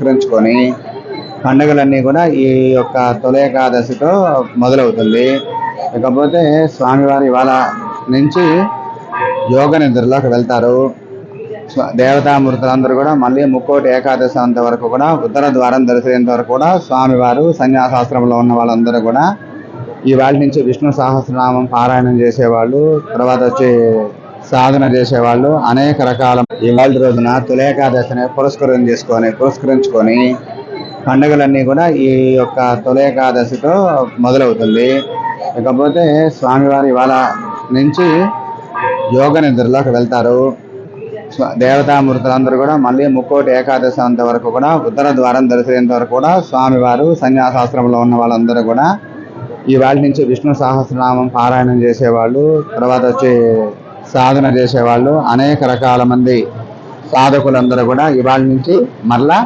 పురస్కరించుకొని పండుగలన్నీ కూడా ఈ యొక్క తొలి ఏకాదశితో మొదలవుతుంది. ఇకపోతే స్వామివారి ఇవాళ నుంచి యోగ నిద్రలోకి వెళ్తారు. దేవతామూర్తులందరూ కూడా మళ్ళీ ముక్కోటి ఏకాదశి అంత వరకు కూడా ఉత్తర ద్వారం దర్శించేంత వరకు కూడా స్వామివారు సన్యాసాశ్రమంలో ఉన్న వాళ్ళందరూ కూడా ఈ వాళ్ళ నుంచి విష్ణు సహస్రనామం పారాయణం చేసేవాళ్ళు. తర్వాత వచ్చి సాధన చేసేవాళ్ళు అనేక రకాల ఇవాళ రోజున తొలి ఏకాదశిని పురస్కరం చేసుకొని పురస్కరించుకొని పండుగలన్నీ కూడా ఈ యొక్క తులేకాదశితో మొదలవుతుంది. ఇకపోతే స్వామివారు ఇవాళ నుంచి యోగ నిద్రలోకి వెళ్తారు. దేవతామూర్తులందరూ కూడా మళ్ళీ ముక్కోటి ఏకాదశి అంత వరకు కూడా ఉత్తర ద్వారం దర్శించేంత వరకు కూడా స్వామివారు సన్యాసాస్త్రంలో ఉన్న వాళ్ళందరూ కూడా ఇవాళ నుంచి విష్ణు సహస్రనామం పారాయణం చేసేవాళ్ళు. తర్వాత వచ్చి సాధన చేసేవాళ్ళు అనేక రకాల మంది సాధకులందరూ కూడా ఇవాళ నుంచి మరలా